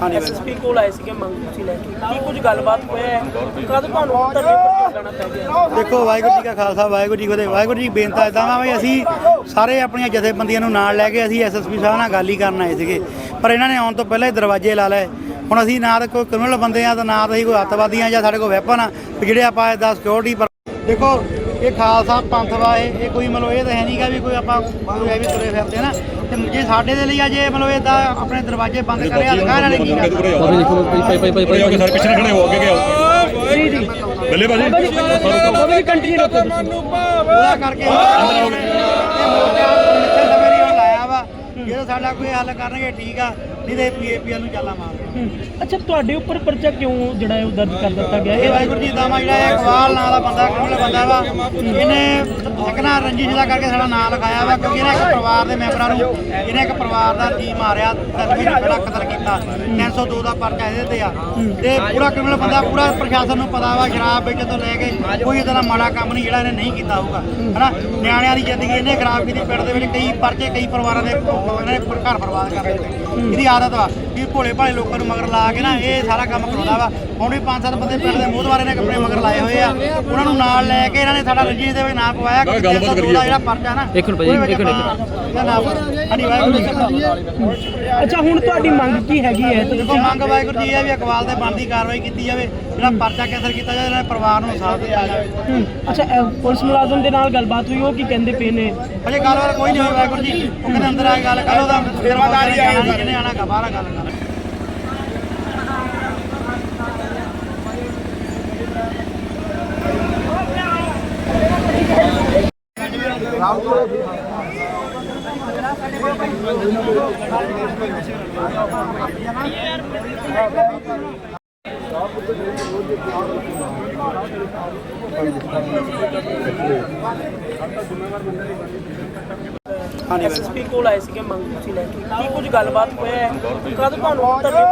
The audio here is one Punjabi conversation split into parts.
ਹਾਂਜੀ ਐਸਪੀ ਕੋਲ ਆਏ ਸੀਗੇ ਮੰਗ ਤੁਸੀਂ ਲੈ ਕੇ। ਕੀ ਕੁਝ ਗੱਲਬਾਤ ਹੋਇਆ ਹੈ? ਕਦ ਤੁਹਾਨੂੰ ਧਰਨੇ ਪਰ ਜਾਣਾ ਪੈ ਗਿਆ? ਦੇਖੋ ਵਾਹਿਗੁਰੂ ਜੀ ਕਾ ਖਾਲਸਾ ਵਾਹਿਗੁਰੂ ਜੀ ਕੀ ਫਤਿਹ। ਵਾਹਿਗੁਰੂ ਜੀ ਬੇਨਤੀ ਇਦਾਂ ਵਾ ਵੀ ਅਸੀਂ ਸਾਰੇ ਆਪਣੀਆਂ ਜਥੇਬੰਦੀਆਂ ਨੂੰ ਨਾਲ ਲੈ ਕੇ ਅਸੀਂ ਐਸਐਸਪੀ ਸਾਹਿਬ ਨਾਲ ਗੱਲ ਹੀ ਕਰਨ ਆਏ ਸੀਗੇ। ਪਰ ਇਹਨਾਂ ਨੇ ਆਉਣ ਤੋਂ ਪਹਿਲਾਂ ਹੀ ਦਰਵਾਜ਼ੇ ਲਾ ਲਏ। ਹੁਣ ਅਸੀਂ ਨਾ ਤਾਂ ਕੋਈ ਕ੍ਰਿਮੀਨਲ ਬੰਦੇ ਆ ਤਾਂ ਨਾ ਤਾਂ ਅਸੀਂ ਕੋਈ ਅੱਤਵਾਦੀਆਂ ਜਾਂ ਸਾਡੇ ਕੋਲ ਵੈਪਨ ਆ। ਜਿਹੜੇ ਆਪਾਂ ਇਹਦਾ ਸਿਕਿਉਰਿਟੀ ਪਰ ਦੇਖੋ ਇਹ ਖਾਲਸਾ ਪੰਥ ਵਾ ਇਹ ਇਹ ਕੋਈ ਮਤਲਬ ਇਹ ਤਾਂ ਹੈ ਨਹੀਂਗਾ ਵੀ ਕੋਈ ਆਪਾਂ ਕੋਈ ਐਵੇਂ ਤੁਰੇ ਫਿਰਦੇ ਨਾ। ਤੇ ਜੇ ਸਾਡੇ ਦੇ ਲਈ ਆ ਜੇ ਮਤਲਬ ਇਹਦਾ ਆਪਣੇ ਦਰਵਾਜ਼ੇ ਬੰਦ ਕਰਿਆ ਤਾਂ ਇਹਨਾਂ ਨੇ ਕੀ ਬਾਬੇ ਲਿਖੋ ਭਾਈ ਭਾਈ ਭਾਈ ਭਾਈ ਕੇ ਸਾਰੇ ਪਿੱਛੇ ਖੜੇ ਹੋ ਅੱਗੇ ਅੱਗੇ ਆਓ। ਜੀ ਜੀ ਬੱਲੇ ਬਾਜੀ ਬਾਬਾ ਜੀ ਕੰਟੀਨਿਊ ਰੱਖੋ ਤੁਸੀਂ। ਉਹਦਾ ਕਰਕੇ ਇਹ ਮੋਰਚਾ ਮਿੱਥੇ ਸਵੇਰੀ ਹੁਣ ਲਾਇਆ ਵਾ। ਜੇ ਸਾਡਾ ਕੋਈ ਹੱਲ ਕਰਨਗੇ ਠੀਕ ਆ। ਨਹੀਂ ਤੇ ਪੀਏਪੀਐਲ ਨੂੰ ਚੱਲਾ ਮਾਰਦੇ ਹੂੰ। ਅੱਛਾ ਤੁਹਾਡੇ ਉੱਪਰ ਪਰਚਾ ਕਿਉਂ ਜਿਹੜਾ ਹੈ ਉਹ ਦਰਜ ਕਰ ਦਿੱਤਾ ਗਿਆ? ਇਹ ਵਾਹਿਗੁਰੂ ਜੀ ਦਾ ਮਾ ਜਿਹੜਾ ਇਹ ਇਕਬਾਲ ਨਾਂ ਦਾ ਬੰਦਾ ਕ੍ਰਿਮੀਨਲ ਬੰਦਾ ਵਾ। ਇਹਨੇ ਇੱਕ ਨਾ ਰੰਜਿਸ਼ ਦਾ ਕਰਕੇ ਸਾਡਾ ਨਾਂ ਲਿਖਾਇਆ ਵਾ ਕਿਉਂਕਿ ਇਹਨੇ ਇੱਕ ਪਰਿਵਾਰ ਦੇ ਮੈਂਬਰਾਂ ਨੂੰ ਇਹਨੇ ਇੱਕ ਪਰਿਵਾਰ ਦਾ ਜੀ ਮਾਰਿਆ ਤਿੰਨ ਮਹੀਨੇ ਪਹਿਲਾਂ ਕਤਲ ਕੀਤਾ। 302 ਦਾ ਪਰਚਾ ਇਹਦੇ ਤੇ ਆ। ਤੇ ਪੂਰਾ ਕ੍ਰਿਮੀਨਲ ਬੰਦਾ ਪੂਰਾ ਪ੍ਰਸ਼ਾਸਨ ਨੂੰ ਪਤਾ ਵਾ ਸ਼ਰਾਬ ਵੇਚਣ ਤੋਂ ਲੈ ਕੇ ਕੋਈ ਇਦਾਂ ਦਾ ਮਾੜਾ ਕੰਮ ਨਹੀਂ ਜਿਹੜਾ ਇਹਨੇ ਨਹੀਂ ਕੀਤਾ ਹੋਊਗਾ। ਹਨਾ? ਨਿਆਣਿਆਂ ਦੀ ਜ਼ਿੰਦਗੀ ਇਹਨੇ ਖਰਾਬ ਕੀਤੀ ਪਿੰਡ ਦੇ ਵਿੱਚ ਕਈ ਪਰਚੇ ਕਈ ਪਰਿਵਾਰਾਂ ਦੇ ਇਹਨੇ ਘਰ ਬਰਬਾਦ ਕਰ ਦਿੱਤੇ। ਇਹਦੀ ਆਦਤ ਵਾ ਕਿ ਭੋਲੇ ਭਾਲੇ ਲੋਕਾਂ ਨੂੰ ਮਗਰ ਲਾ ਕੇ ਨਾ ਇਹ ਸਾਰਾ ਕੰਮ ਕਰਾਉਂਦਾ ਵਾ। ਹੁਣ ਵੀ ਪੰਜ ਸੱਤ ਬੰਦੇ ਪਿੰਡ ਦੇ ਮੋਹਦਵਾਰੇ ਨੇ ਆਪਣੇ ਮਗਰ ਲਾਏ ਹੋਏ ਆ। ਉਹਨਾਂ ਨੂੰ ਨਾਲ ਲੈ ਕੇ ਇਹਨਾਂ ਨੇ ਸਾਡਾ ਰਜੀਸ ਦੇ ਵਿੱਚ ਨਾਂ ਪਵਾਇਆ। ਕਿ ਗੱਲਬਾਤ 302 ਦਾ ਜਿਹੜਾ ਪਰਚਾ ਨਾ ਇੱਕ ਮਿੰਟ ਭਾਈ, ਇੱਕ ਮਿੰਟ। ਅੱਛਾ ਹੁਣ ਤੁਹਾਡੀ ਮੰਗ ਕੀ ਹੈਗੀ ਹੈ? ਤੇ ਦੇਖੋ ਮੰਗ ਵਾਹਿਗੁਰੂ ਜੀ ਇਹ ਵੀ ਅਕਵਾਲ ਤੇ ਬਣਦੀ ਕਾਰਵਾਈ ਕੀਤੀ ਜਾਵੇ ਜਿਹੜਾ ਪਰਚਾ ਕੈਂਸਲ ਕੀਤਾ ਜਾਵੇ ਇਹਨਾਂ ਦੇ ਪਰਿਵਾਰ ਨੂੰ ਇਨਸਾਫ ਦਿੱਤਾ ਜਾਵੇ। ਹੂੰ। ਅੱਛਾ ਪੁਲਿਸ ਮੁਲਾਜ਼ਮ ਦੇ ਨਾਲ ਗੱਲਬਾਤ ਹੋਈ ਉਹ ਕੀ ਕਹਿੰਦੇ ਪਏ ਨੇ? ਅਜੇ ਗੱਲਬਾਤ ਕੋਈ ਨਹੀਂ ਹੋਈ ਵਾਹਿਗੁਰੂ ਜੀ ਉਹ ਕਹਿੰਦੇ ਅੰਦਰ ਆ ਕੇ ਗੱਲ ਕਰੋ ਉਹਦਾ ਫਿਰ ਜਾਣਾ ਨਹੀਂ ਜਿਹਨੇ ਆਣਾ ਬਾਹਰ ਆ ਗੱਲ ਕਰ ਐਸਪੀ ਕੋਲ ਆਏ ਸੀਗੇ ਮੰਗ ਤੁਸੀਂ ਲੈ ਕੇ। ਕੀ ਕੁਝ ਗੱਲਬਾਤ ਹੋਇਆ ਹੈ? ਕਦ ਤੁਹਾਨੂੰ ਧਰਨੇ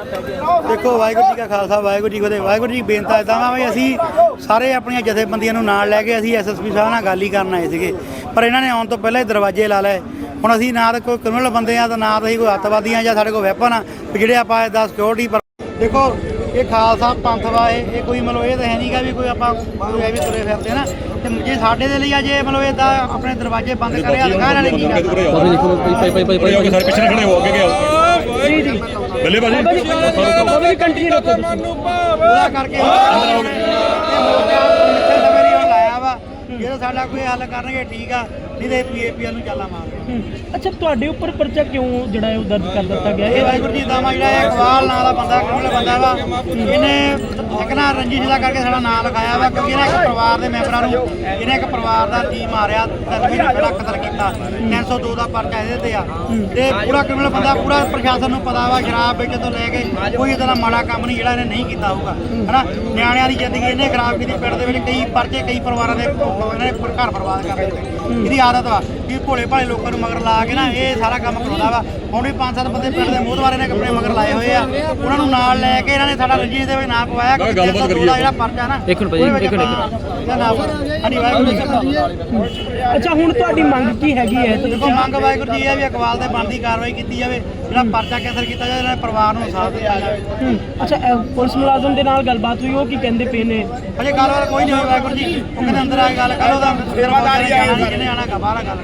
ਦੇਖੋ ਵਾਹਿਗੁਰੂ ਜੀ ਕਾ ਖਾਲਸਾ ਵਾਹਿਗੁਰੂ ਜੀ ਕੀ ਫਤਿਹ ਵਾਹਿਗੁਰੂ ਜੀ ਬੇਨਤੀ ਇਦਾਂ ਵਾ ਵੀ ਅਸੀਂ ਸਾਰੇ ਆਪਣੀਆਂ ਜਥੇਬੰਦੀਆਂ ਨੂੰ ਨਾਲ ਲੈ ਕੇ ਅਸੀਂ ਐਸਐਸਪੀ ਸਾਹਿਬ ਨਾਲ ਗੱਲ ਹੀ ਕਰਨ ਆਏ ਸੀਗੇ ਪਰ ਇਹਨਾਂ ਨੇ ਆਉਣ ਤੋਂ ਪਹਿਲਾਂ ਹੀ ਦਰਵਾਜ਼ੇ ਲਾ ਲਏ ਹੁਣ ਅਸੀਂ ਨਾ ਤਾਂ ਕੋਈ ਕ੍ਰਿਮੀਨਲ ਬੰਦੇ ਆ ਤਾਂ ਨਾ ਤਾਂ ਅਸੀਂ ਕੋਈ ਅੱਤਵਾਦੀਆਂ ਜਾਂ ਸਾਡੇ ਕੋਲ ਵੈਪਨ ਆ ਜਿਹੜੇ ਆਪਾਂ ਇਹਦਾ ਸਿਕਿਉਰਿਟੀ ਪਰ ਦੇਖੋ ਇਹ ਖਾਲਸਾ ਪੰਥ ਵਾ ਇਹ ਇਹ ਕੋਈ ਮਤਲਬ ਇਹ ਤਾਂ ਹੈ ਨਹੀਂਗਾ ਵੀ ਕੋਈ ਆਪਾਂ ਕੋਈ ਐਵੇਂ ਤੁਰੇ ਫਿਰਦੇ ਨਾ ਤੇ ਜੇ ਸਾਡੇ ਦੇ ਲਈ ਆ ਜੇ ਮਤਲਬ ਇਹਦਾ ਆਪਣੇ ਦਰਵਾਜ਼ੇ ਬੰਦ ਕਰਿਆ ਤਾਂ ਇਹਨਾਂ ਨੇ ਕੀ ਲਿਖੋ ਭਾਈ ਭਾਈ ਭਾਈ ਭਾਈ ਸਾਰੇ ਪਿੱਛੇ ਖੜੇ ਹੋ ਅੱਗੇ ਆਓ ਜੀ ਜੀ ਬੱਲੇ ਬਾਜੀ ਬਾਬਾ ਜੀ ਕੰਟੀਨਿਊ ਰੱਖੋ ਤੁਸੀਂ। ਉਹਦਾ ਕਰਕੇ ਇਹ ਮੋਰਚਾ ਮਿੱਥੇ ਸਵੇਰੀ ਹੁਣ ਲਾਇਆ ਵਾ। ਜੇ ਸਾਡਾ ਕੋਈ ਹੱਲ ਕਰਨਗੇ ਠੀਕ ਆ। ਨਹੀਂ ਤੇ ਪੀਏਪੀਐਲ ਨੂੰ ਚੱਲਾ ਮਾਰਦੇ ਹੂੰ। ਅੱਛਾ ਤੁਹਾਡੇ ਉੱਪਰ ਪਰਚਾ ਕਿਉਂ ਜਿਹੜਾ ਹੈ ਉਹ ਦਰਜ ਕਰ ਦਿੱਤਾ ਗਿਆ? ਇਹ ਵਾਹਿਗੁਰੂ ਜੀ ਦਾ ਮਾ ਜਿਹੜਾ ਇਹ ਇਕਬਾਲ ਨਾਂ ਦਾ ਬੰਦਾ ਕ੍ਰਿਮੀਨਲ ਬੰਦਾ ਵਾ ਇਹਨੇ ਇੱਕ ਨਾ ਰੰਜਿਸ਼ ਦਾ ਕਰਕੇ ਸਾਡਾ ਨਾਂ ਲਿਖਾਇਆ ਵਾ ਕਿਉਂਕਿ ਇਹਨੇ ਇੱਕ ਪਰਿਵਾਰ ਦੇ ਮੈਂਬਰਾਂ ਨੂੰ ਇਹਨੇ ਇੱਕ ਪਰਿਵਾਰ ਦਾ ਜੀ ਮਾਰਿਆ ਤਿੰਨ ਮਹੀਨੇ ਪਹਿਲਾਂ ਕਤਲ ਕੀਤਾ 302 ਦਾ ਪਰਚਾ ਇਹਦੇ ਤੇ ਆ। ਤੇ ਪੂਰਾ ਕ੍ਰਿਮੀਨਲ ਬੰਦਾ ਪੂਰਾ ਪ੍ਰਸ਼ਾਸਨ ਨੂੰ ਪਤਾ ਵਾ ਸ਼ਰਾਬ ਵੇਚਣ ਤੋਂ ਲੈ ਕੇ ਕੋਈ ਇਦਾਂ ਦਾ ਮਾੜਾ ਕੰਮ ਨਹੀਂ ਜਿਹੜਾ ਇਹਨੇ ਨਹੀਂ ਕੀਤਾ ਹੋਊਗਾ। ਹਨਾ? ਨਿਆਣਿਆਂ ਦੀ ਜ਼ਿੰਦਗੀ ਇਹਨੇ ਖਰਾਬ ਕੀਤੀ ਪਿੰਡ ਦੇ ਵਿੱਚ ਕਈ ਪਰਚੇ ਕਈ ਪਰਿਵਾਰਾਂ ਦੇ ਇਹਨੇ ਘਰ ਬਰਬਾਦ ਕਰ ਦਿੱਤੇ ਇਹਦੀ ਆਦਤ ਵਾ ਕਿ ਭੋਲੇ ਭਾਲੇ ਲੋਕਾਂ ਨੂੰ ਮਗਰ ਲਾ ਕੇ ਨਾ ਇਹ ਸਾਰਾ ਕੰਮ ਕਰਾਉਂਦਾ ਵਾ। ਹੁਣ ਵੀ ਪੰਜ ਸੱਤ ਬੰਦੇ ਪਿੰਡ ਦੇ ਮੋਹਦਵਾਰੇ ਨੇ ਆਪਣੇ ਮਗਰ ਲਾਏ ਹੋਏ ਆ। ਉਹਨਾਂ ਨੂੰ ਨਾਲ ਲੈ ਕੇ ਇਹਨਾਂ ਨੇ ਸਾਡਾ ਰਜੀਸ ਦੇ ਵਿੱਚ ਨਾਂ ਪਵਾਇਆ। ਕਿ ਗੱਲਬਾਤ 302 ਦਾ ਜਿਹੜਾ ਪਰਚਾ ਨਾ ਇੱਕ ਮਿੰਟ ਭਾਈ, ਇੱਕ ਮਿੰਟ। ਅੱਛਾ ਹੁਣ ਤੁਹਾਡੀ ਮੰਗ ਕੀ ਹੈਗੀ ਹੈ? ਮੰਗ ਵਾਹਿਗੁਰੂ ਜੀ ਇਹ ਵੀ ਅਕਵਾਲ ਤੇ ਬਣਦੀ ਕਾਰਵਾਈ ਕੀਤੀ ਜਾਵੇ। ਜਿਹੜਾ ਪਰਚਾ ਕੈਂਸਲ ਕੀਤਾ ਜਾਵੇ ਇਹਨਾਂ ਦੇ ਪਰਿਵਾਰ ਨੂੰ ਇਨਸਾਫ ਦਿੱਤਾ ਜਾਵੇ। ਹੂੰ। ਅੱਛਾ ਅਹ, ਪੁਲਿਸ ਮੁਲਾਜ਼ਮ ਦੇ ਨਾਲ ਗੱਲਬਾਤ ਹੋਈ ਉਹ ਕੀ ਕਹਿੰਦੇ ਪਏ ਨੇ? ਅਜੇ ਗੱਲਬਾਤ ਕੋਈ ਨਹੀਂ ਹੋਈ ਵਾਹਿਗੁਰੂ ਜੀ। ਉਹ ਕਹਿੰਦੇ ਅੰਦਰ ਆ ਕੇ ਗੱਲ ਕਰੋ ਉਹਦਾ ਫਿਰ ਜਾਣਾ ਨਹੀਂ ਜਿਹਨੇ ਆਣਾ ਬਾਹਰ ਆ ਗੱਲ ਕਰ